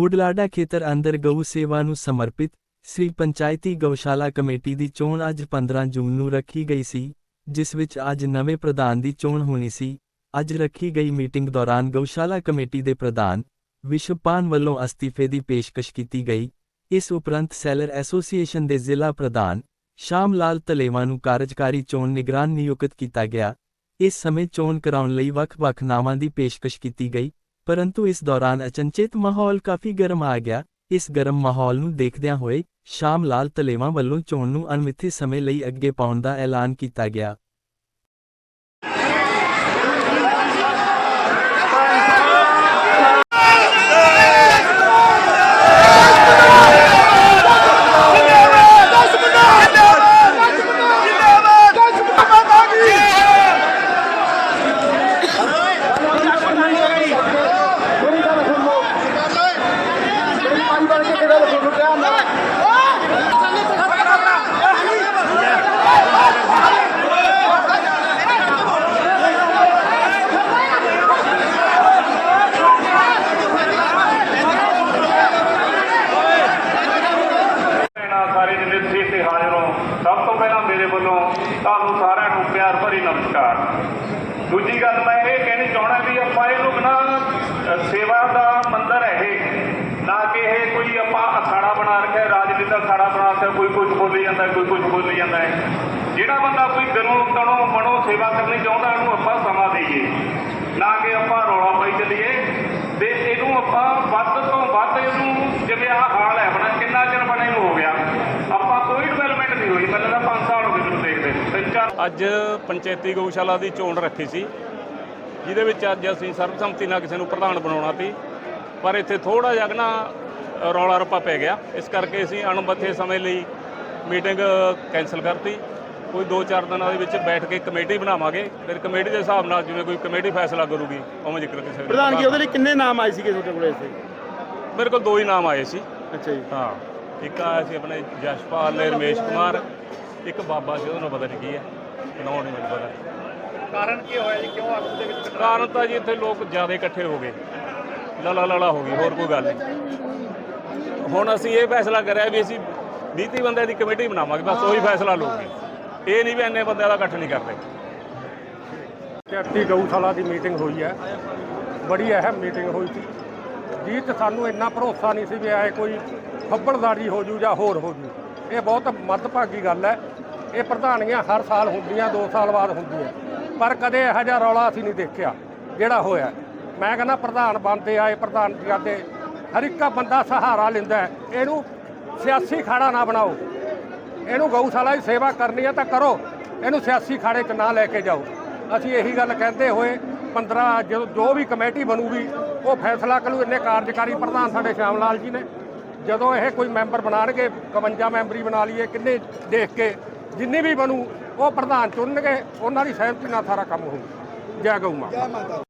ਬੁਢਲਾਡਾ ਖੇਤਰ ਅੰਦਰ ਗਊ ਸੇਵਾ ਨੂੰ ਸਮਰਪਿਤ ਸ੍ਰੀ ਪੰਚਾਇਤੀ ਗਊਸ਼ਾਲਾ ਕਮੇਟੀ ਦੀ ਚੋਣ ਅੱਜ 15 ਜੂਨ ਨੂੰ ਰੱਖੀ ਗਈ ਸੀ, ਜਿਸ ਵਿੱਚ ਅੱਜ ਨਵੇਂ ਪ੍ਰਧਾਨ ਦੀ ਚੋਣ ਹੋਣੀ ਸੀ। ਅੱਜ ਰੱਖੀ ਗਈ ਮੀਟਿੰਗ ਦੌਰਾਨ ਗਊਸ਼ਾਲਾ ਕਮੇਟੀ ਦੇ ਪ੍ਰਧਾਨ ਵਿਸ਼ਵਪਾਨ ਵੱਲੋਂ ਅਸਤੀਫੇ ਦੀ ਪੇਸ਼ਕਸ਼ ਕੀਤੀ ਗਈ। ਇਸ ਉਪਰੰਤ ਸੈਲਰ ਐਸੋਸੀਏਸ਼ਨ ਦੇ ਜ਼ਿਲ੍ਹਾ ਪ੍ਰਧਾਨ ਸ਼ਾਮ ਲਾਲ ਤਲੇਵਾ ਨੂੰ ਕਾਰਜਕਾਰੀ ਚੋਣ ਨਿਗਰਾਨ ਨਿਯੁਕਤ ਕੀਤਾ ਗਿਆ। ਇਸ ਸਮੇਂ ਚੋਣ ਕਰਾਉਣ ਲਈ ਵੱਖ-ਵੱਖ ਨਾਵਾਂ ਦੀ ਪੇਸ਼ਕਸ਼ ਕੀਤੀ ਗਈ। ਪਰੰਤੂ ਇਸ ਦੌਰਾਨ ਅਚਨਚੇਤ ਮਾਹੌਲ ਕਾਫੀ ਗਰਮ ਆ ਗਿਆ। ਇਸ ਗਰਮ ਮਾਹੌਲ ਨੂੰ ਦੇਖਦਿਆਂ ਹੋਏ ਸ਼ਾਮ ਲਾਲ ਤਲੇਵਾ ਵੱਲੋਂ ਚੋਣ ਨੂੰ ਅਣਮਿੱਥੇ ਸਮੇਂ ਲਈ ਅੱਗੇ ਪਾਉਣ ਦਾ ਐਲਾਨ ਕੀਤਾ ਗਿਆ। ਵੱਲੋਂ ਤੁਹਾਨੂੰ ਸਾਰਿਆਂ ਨੂੰ ਪਿਆਰ ਭਰੀ ਨਮਸਕਾਰ। ਦੂਜੀ ਗੱਲ ਮੈਂ ਇਹ ਕਹਿਣੀ ਚਾਹਣਾ ਵੀ ਆਪਾਂ ਇਹਨੂੰ ਨਾ ਸੇਵਾ ਦਾ ਮੰਦਰ ਹੈ ਇਹ। ਨਾ ਕਿ ਇਹ ਕੋਈ ਆਪਾਂ ਅਖਾੜਾ ਬਣਾ ਰੱਖਿਆ ਰਾਜਨੀਤੀ ਦਾ ਅਖਾੜਾ ਬਣਾ ਰੱਖਿਆ, ਕੋਈ ਕੁਝ ਬੋਲੀ ਜਾਂਦਾ, ਕੋਈ ਕੁਝ ਬੋਲੀ ਜਾਂਦਾ ਹੈ। ਜਿਹੜਾ ਬੰਦਾ ਕੋਈ ਦਿਲੋਂ ਤਣੋਂ ਮਨੋਂ ਸੇਵਾ ਕਰਨੀ ਚਾਹੁੰਦਾ, ਉਹਨੂੰ ਆਪਾਂ ਸਮਾਂ ਦੇਈਏ ਨਾ ਕਿ ਆਪਾਂ ਰੌਲਾ ਪਾਈ ਚੱਲੀਏ ਤੇ ਇਹਨੂੰ ਆਪਾਂ ਵੱਧ ਤੋਂ ਵੱਧ ਇਹਨੂੰ ਜਿਵੇਂ ਆਹ ਹਾਲ ਹੈ ਆਪਣਾ ਕਿੰਨਾ ਚਿਰ ਬਣੇ ਨੂੰ ਹੋ ਗਿਆ ਆਪਾਂ ਕੋਈ ਡਿਵੈਲਪਮੈਂਟ ਨਹੀਂ ਹੋਈ ਮੈਨੂੰ ਤਾਂ 5 ਸਾਲ ਹੋ ਗਏ ਮੈਨੂੰ ਦੇਖਦੇ ਨੂੰ। ਤਿੰਨ ਚਾਰ ਅੱਜ ਪੰਚਾਇਤੀ ਗਊਸ਼ਾਲਾ ਦੀ ਚੋਣ ਰੱਖੀ ਸੀ ਜਿਹਦੇ ਵਿੱਚ ਅੱਜ ਅਸੀਂ ਸਰਬਸੰਮਤੀ ਨਾਲ ਕਿਸੇ ਨੂੰ ਪ੍ਰਧਾਨ ਬਣਾਉਣਾ ਸੀ ਪਰ ਇੱਥੇ ਥੋੜਾ ਜਿਹਾ ਨਾ ਰੌਲਾ ਰੱਪਾ ਪੈ ਗਿਆ। ਇਸ ਕਰਕੇ ਅਸੀਂ ਅਣਮੱਥੇ ਸਮੇਂ ਲਈ ਮੀਟਿੰਗ ਕੈਨਸਲ ਕਰਤੀ। ਕੋਈ 2-4 ਦਿਨਾਂ ਦੇ ਵਿੱਚ ਬੈਠ ਕੇ ਕਮੇਟੀ ਬਣਾਵਾਂਗੇ। ਫਿਰ ਕਮੇਟੀ ਦੇ ਹਿਸਾਬ ਨਾਲ ਜਿਵੇਂ ਕੋਈ ਕਮੇਟੀ ਫੈਸਲਾ ਕਰੂਗੀ ਉਵੇਂ ਜ਼ਿਕਰ ਕਿਸੇ ਪ੍ਰਧਾਨ ਜੀ ਉਹਦੇ ਲਈ ਕਿੰਨੇ ਨਾਮ ਆਏ ਸੀਗੇ ਤੁਹਾਡੇ ਕੋਲ ਇੱਥੇ? ਮੇਰੇ ਕੋਲ ਦੋ ਹੀ ਨਾਮ ਆਏ ਸੀ। ਅੱਛਾ ਜੀ। ਹਾਂ। ਇੱਕ ਆਇਆ ਸੀ ਆਪਣੇ ਜਸ਼ਪਾਲ ਨੇ ਰਮੇਸ਼ ਕੁਮਾਰ ਇੱਕ ਬਾਬਾ ਸੀ ਉਹਦਾ ਨਾਂ ਪਤਾ ਨਹੀਂ ਕੀ ਹੈ। ਨਾਮ ਨਹੀਂ ਮੈਨੂੰ ਪਤਾ ਕਾਰਨ ਕੀ ਹੋਇਆ ਜੀ? ਕਿਉਂ ਆਪਸ ਦੇ ਵਿੱਚ ਕਾਰਨ ਤਾਂ ਜੀ ਇੱਥੇ ਲੋਕ ਜ਼ਿਆਦਾ ਇਕੱਠੇ ਹੋ ਗਏ। ਲਲਾ ਲਲਾ ਹੋ ਗਈ ਹੋਰ ਕੋਈ ਗੱਲ ਨਹੀਂ। ਹੁਣ ਅਸੀਂ ਇਹ ਫੈਸਲਾ ਕਰਿਆ ਵੀ ਅਸੀਂ 20 ਬੰਦੇ ਦੀ ਕਮੇਟੀ ਬਣਾਵਾਂਗੇ ਬਸ ਉਹੀ ਫੈਸਲਾ ਲਊਗੀ ਇਹ ਨਹੀਂ ਵੀ ਇੰਨੇ ਬੰਦਿਆਂ ਦਾ ਇਕੱਠ ਨਹੀਂ ਕਰਦੇ। ਪੰਚਾਇਤੀ ਗਊਸ਼ਾਲਾ ਦੀ ਮੀਟਿੰਗ ਹੋਈ ਹੈ। ਬੜੀ ਅਹਿਮ ਮੀਟਿੰਗ ਹੋਈ ਸੀ। ਜਿਹ 'ਚ ਸਾਨੂੰ ਇੰਨਾ ਭਰੋਸਾ ਨਹੀਂ ਸੀ ਵੀ ਐ ਕੋਈ ਫੱਬੜਦਾਰੀ ਹੋ ਜੂ ਜਾਂ ਹੋਰ ਹੋ ਜੂ। ਇਹ ਬਹੁਤ ਮੱਦਭਾਗੀ ਗੱਲ ਹੈ। ਇਹ ਪ੍ਰਧਾਨੀਆਂ ਹਰ ਸਾਲ ਹੁੰਦੀਆਂ 2 ਸਾਲ ਬਾਅਦ ਹੁੰਦੀਆਂ। ਪਰ ਕਦੇ ਇਹੋ ਜਿਹਾ ਰੌਲਾ ਅਸੀਂ ਨਹੀਂ ਦੇਖਿਆ, ਜਿਹੜਾ ਹੋਇਆ। ਮੈਂ ਕਹਿੰਦਾ ਪ੍ਰਧਾਨ ਬਣਦੇ ਆਏ ਪ੍ਰਧਾਨ ਕਰਦੇ ਹਰ ਇੱਕ ਬੰਦਾ ਸਹਾਰਾ ਲੈਂਦਾ ਇਹਨੂੰ ਸਿਆਸੀ ਖਾੜਾ ਨਾ ਬਣਾਓ। ਇਹਨੂੰ ਗਊਸ਼ਾਲਾ ਦੀ ਸੇਵਾ ਕਰਨੀ ਹੈ ਤਾਂ ਕਰੋ। ਇਹਨੂੰ ਸਿਆਸੀ ਖਾੜੇ 'ਚ ਨਾ ਲੈ ਕੇ ਜਾਓ। ਅਸੀਂ ਇਹੀ ਗੱਲ ਕਹਿੰਦੇ ਹੋਏ 15 ਜਦੋਂ ਜੋ ਵੀ ਕਮੇਟੀ ਬਣੂਗੀ, ਉਹ ਫੈਸਲਾ ਕਰੂ। ਇੰਨੇ ਕਾਰਜਕਾਰੀ ਪ੍ਰਧਾਨ ਸਾਡੇ ਸ਼ਾਮ ਲਾਲ ਜੀ ਨੇ। ਜਦੋਂ ਇਹ ਕੋਈ ਮੈਂਬਰ ਬਣਾਣਗੇ 51 ਮੈਂਬਰੀ ਬਣਾ ਲਈਏ, ਕਿੰਨੇ ਦੇਖ ਕੇ ਜਿੰਨੀ ਵੀ ਬਣੂ, ਉਹ ਪ੍ਰਧਾਨ ਚੁਣਨਗੇ, ਉਹਨਾਂ ਦੀ ਸਹਿਮਤੀ ਨਾਲ ਸਾਰਾ ਕੰਮ ਹੋਊ। ਜੈ ਗਊ ਮਾਤਾ।